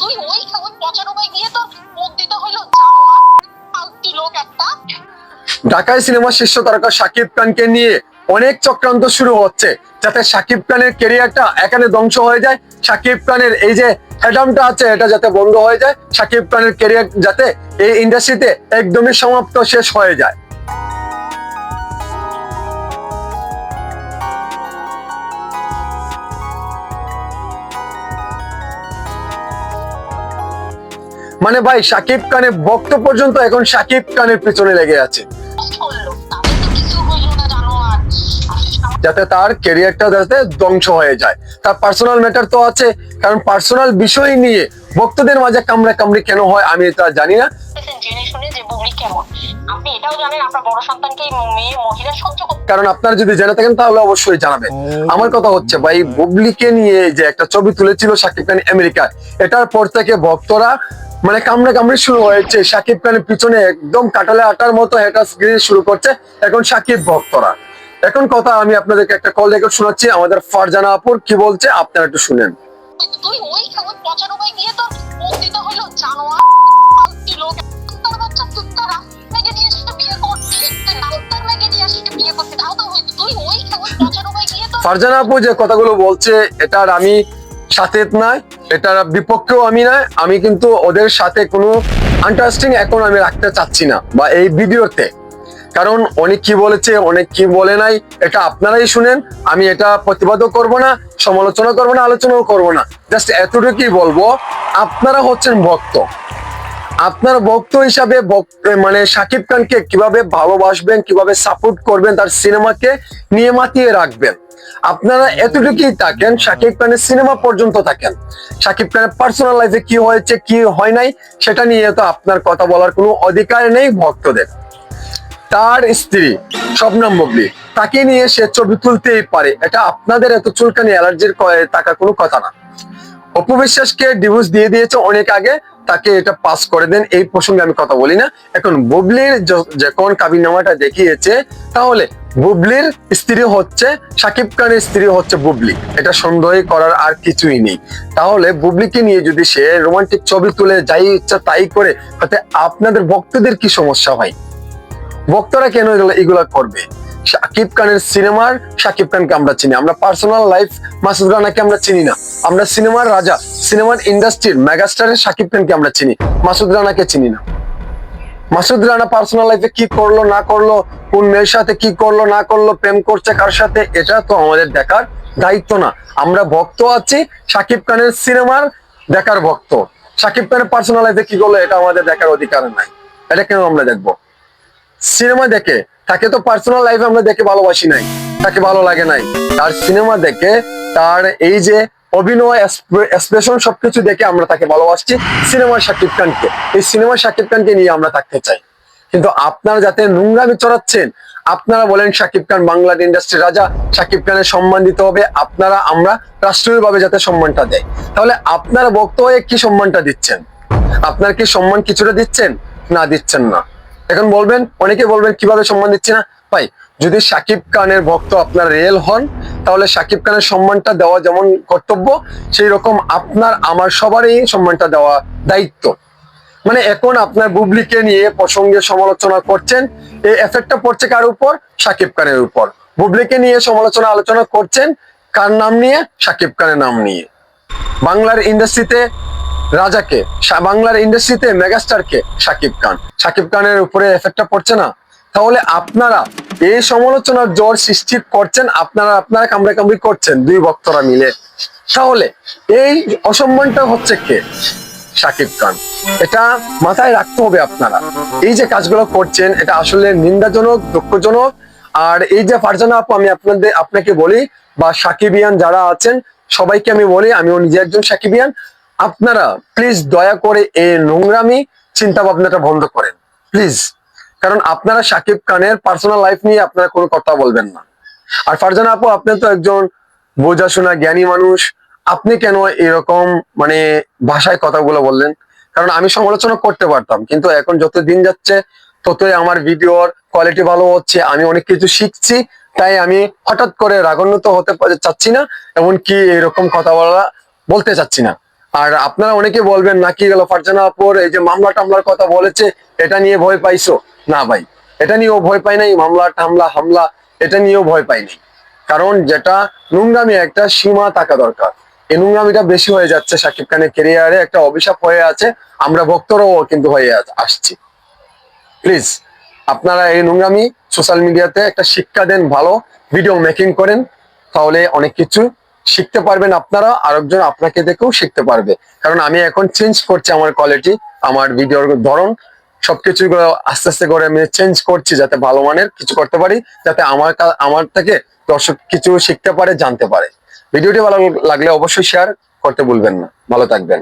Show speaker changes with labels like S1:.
S1: তুই ওই ওই গিয়ে তোর মুখ দিতে লোক একটা।
S2: ঢাকায় সিনেমার শীর্ষ তারকা শাকিব খানকে নিয়ে অনেক চক্রান্ত শুরু হচ্ছে, যাতে শাকিব খানের কেরিয়ারটা এখানে ধ্বংস হয়ে যায়। শাকিব খানের এই যে হেডামটা আছে, এটা যাতে বন্ধ হয়ে যায়। শাকিব খানের কেরিয়ার যাতে এই ইন্ডাস্ট্রিতে একদমই সমাপ্ত শেষ হয়ে যায়। মানে ভাই সাকিব খানের ভক্ত পর্যন্ত এখন শাকিব খানের পিছনে লেগে আছে। যাতে তার ক্যারিয়ারটা যাতে ধ্বংস হয়ে যায়। তার পার্সোনাল ম্যাটার তো আছে কারণ পার্সোনাল বিষয় নিয়ে ভক্তদের মাঝে কামড়া কামড়ি কেন হয় আমি তা জানি না। কারণ আপনারা যদি জেনে থাকেন তাহলে অবশ্যই জানাবেন। আমার কথা হচ্ছে ভাই বুবলিকে নিয়ে যে একটা ছবি তুলেছিল সাকিব খান আমেরিকায় এটার পর থেকে ভক্তরা মানে কামড়ে কামড়ে শুরু হয়েছে। শাকিব খানের পিছনে একদম কাটালে আটার মতো হেটার স্ক্রিন শুরু করছে। এখন শাকিব ভক্তরা। এখন কথা আমি আপনাদেরকে একটা কল রেকর্ড শোনাচ্ছি। আমাদের ফারজানা আপুর কি বলছে আপনারা একটু শুনেন।
S1: তুই ওই ওই পঁচানব্বই গিয়ে তোর মুখ দিতে জানোয়ার লোক তোর বাচ্চা তুই তো নিয়ে এসে বিয়ে করতি। তুই মেয়েকে নিয়ে এসে বিয়ে করতি। তাও তো তুই ওই ওই পঁচানব্বই গিয়ে তোর
S2: ফারজানা আপু যে কথাগুলো বলছে এটার আমি সাথে নাই, এটার বিপক্ষেও আমি না আমি কিন্তু ওদের সাথে কোনো আন্ডারস্ট্যান্ডিং এখন আমি রাখতে চাচ্ছি না বা এই ভিডিওতে। কারণ অনেক কি বলেছে, অনেক কি বলে নাই, এটা আপনারাই শুনেন, আমি এটা প্রতিবাদও করব না, সমালোচনা করব না, আলোচনাও করব না। জাস্ট এতটুকুই বলব, আপনারা হচ্ছেন ভক্ত। আপনার ভক্ত হিসাবে মানে শাকিব খানকে কীভাবে ভালোবাসবেন, কীভাবে সাপোর্ট করবেন, তার সিনেমাকে নিয়ে মাতিয়ে রাখবেন। আপনারা এতটুকুই থাকেন শাকিব খানের সিনেমা পর্যন্ত থাকেন। শাকিব খানের পার্সোনাল লাইফে কি হয়েছে, কি হয় নাই, সেটা নিয়ে তো আপনার কথা বলার কোনো অধিকার নেই ভক্তদের। তার স্ত্রী শবনম বুবলি তাকে নিয়ে সে ছবি তুলতেই পারে। এটা আপনাদের এত চুলকানি, অ্যালার্জির থাকার কোনো কথা না। অপবিশ্বাসকে ডিভোর্স দিয়ে দিয়েছে অনেক আগে তাকে এটা পাস করে দেন, এই প্রসঙ্গে আমি কথা বলি না। এখন বুবলির যখন কাবিনামাটা দেখিয়েছে, তাহলে বুবলির স্ত্রী হচ্ছে, সাকিব খানের স্ত্রী হচ্ছে বুবলি। এটা সন্দেহ করার আর কিছুই নেই। তাহলে বুবলিকে নিয়ে যদি সে রোমান্টিক ছবি তুলে যাই ইচ্ছা তাই করে, তাতে আপনাদের ভক্তদের কি সমস্যা হয় ভক্তরা কেন এগুলো করবে? শাকিব খানের সিনেমার শাকিব খানকে আমরা চিনি। আমরা পার্সোনাল লাইফ মাসুদ রানাকে আমরা চিনি না। আমরা সিনেমার রাজা, সিনেমার ইন্ডাস্ট্রির মেগাস্টারের শাকিব খানকে আমরা চিনি। মাসুদ রানাকে চিনি না। মাসুদ রানা পার্সোনাল লাইফে কি করল, না করল, কোন মেয়ের সাথে কি করল, না করল, প্রেম করছে কার সাথে, এটা তো আমাদের দেখার দায়িত্ব না। আমরা ভক্ত আছি, শাকিব খানের সিনেমার দেখার ভক্ত। শাকিব খানের পার্সোনাল লাইফে কি করল, এটা আমাদের দেখার অধিকার নাই। এটা কেন আমরা দেখব? সিনেমা দেখে তাকে তো পার্সোনাল লাইফে আমরা দেখে ভালোবাসি নাই, তাকে ভালো লাগে নাই। তার সিনেমা দেখে, তার এই যে অভিনয় সবকিছু দেখে আমরা তাকে ভালোবাসছি সিনেমার শাকিব খানকে। এই সিনেমার শাকিব খানকে নিয়ে আমরা থাকতে চাই। কিন্তু আপনারা যাতে নোংরামি চড়াচ্ছেন, আপনারা বলেন শাকিব খান বাংলার ইন্ডাস্ট্রির রাজা শাকিব খানের সম্মান দিতে হবে, আপনারা, আমরা রাষ্ট্রীয়ভাবে যাতে সম্মানটা দেয় তাহলে আপনারা বক্ত কি সম্মানটা দিচ্ছেন? আপনার কি সম্মান কিছুটা দিচ্ছেন? না দিচ্ছেন না। এখন বলবেন, অনেকে বলবেন, কীভাবে সম্মান দিচ্ছি না? ভাই, যদি শাকিব খানের ভক্ত আপনার রিয়েল হন, তাহলে শাকিব খানের সম্মানটা দেওয়া যেমন কর্তব্য সেই রকম আপনার, আমার সবারই সম্মানটা দেওয়া দায়িত্ব। মানে এখন আপনার বুবলিকে নিয়ে প্রসঙ্গে সমালোচনা করছেন, এই এফেক্টটা পড়ছে কার উপর? সাকিব খানের উপর। বুবলিকে নিয়ে সমালোচনা, আলোচনা করছেন কার নাম নিয়ে? সাকিব খানের নাম নিয়ে। বাংলার ইন্ডাস্ট্রিতে রাজাকে বাংলার ইন্ডাস্ট্রিতে মেগাস্টারকে শাকিব খান। শাকিব খানের উপরে এফেক্টটা পড়ছে না? তাহলে আপনারা এই সমালোচনার জ্বর সৃষ্টি করছেন, আপনারা আপনারা কামড়ে কামড়ি করছেন দুই ভক্তরা মিলে। তাহলে এই অসম্মানটা হচ্ছে কে? শাকিব খান। এটা মাথায় রাখতে হবে আপনারা। এই যে কাজগুলো করছেন, এটা আসলে নিন্দাজনক, দুঃখজনক। আর এই যে ফারজানা আপু, আমি আপনাদের আপনাকে বলি, বা সাকিবিয়ান যারা আছেন, সবাইকে আমি বলি, আমিও নিজে একজন সাকিবিয়ান। আপনারা প্লিজ দয়া করে এই নোংরামি চিন্তা ভাবনাটা বন্ধ করেন। প্লিজ কারণ আপনারা সাকিব খানের পার্সোনাল লাইফ নিয়ে আপনারা কোনো কথা বলবেন না। আর ফারজানা আপু, আপনি তো একজন বোঝাশোনা জ্ঞানী মানুষ। আপনি কেন এরকম মানে ভাষায় কথাগুলো বললেন? কারণ আমি সমালোচনা করতে পারতাম, কিন্তু এখন যত দিন যাচ্ছে, ততই আমার ভিডিওর কোয়ালিটি ভালো হচ্ছে, আমি অনেক কিছু শিখছি, তাই আমি হঠাৎ করে রাগান্বিত হতে চাচ্ছি না, এমনকি এরকম কথা বলা বলতে চাচ্ছি না। আর আপনারা অনেকে বলবেন নাকি গেল ফারজানা আপুর এই যে মামলা টামলার কথা বলেছে, এটা নিয়ে ভয় পাইছো? না ভাই, এটা নিয়েও ভয় পাই নাই, মামলা টামলা হামলা, এটা নিয়েও ভয় পাই নাই। কারণ যেটা নোংরামি, একটা সীমা থাকা দরকার। এই নোংরামিটা বেশি হয়ে যাচ্ছে সাকিব খানের কেরিয়ারে একটা অভিশাপ হয়ে আছে, আমরা ভক্তরাও কিন্তু হয়ে আসছি। প্লিজ আপনারা এই নোংরামি সোশ্যাল মিডিয়াতে একটা শিক্ষা দেন, ভালো ভিডিও মেকিং করেন, তাহলে অনেক কিছু শিখতে পারবেন আপনারা, আরেকজন আপনাকে দেখেও শিখতে পারবে। কারণ আমি এখন চেঞ্জ করছি আমার কোয়ালিটি আমার ভিডিওর ধরন, সবকিছু আস্তে আস্তে করে আমি চেঞ্জ করছি যাতে ভালো মানের কিছু করতে পারি, যাতে আমার আমার থেকে দর্শক কিছু শিখতে পারে, জানতে পারে। ভিডিওটি ভালো লাগলে অবশ্যই শেয়ার করতে ভুলবেন না। ভালো থাকবেন।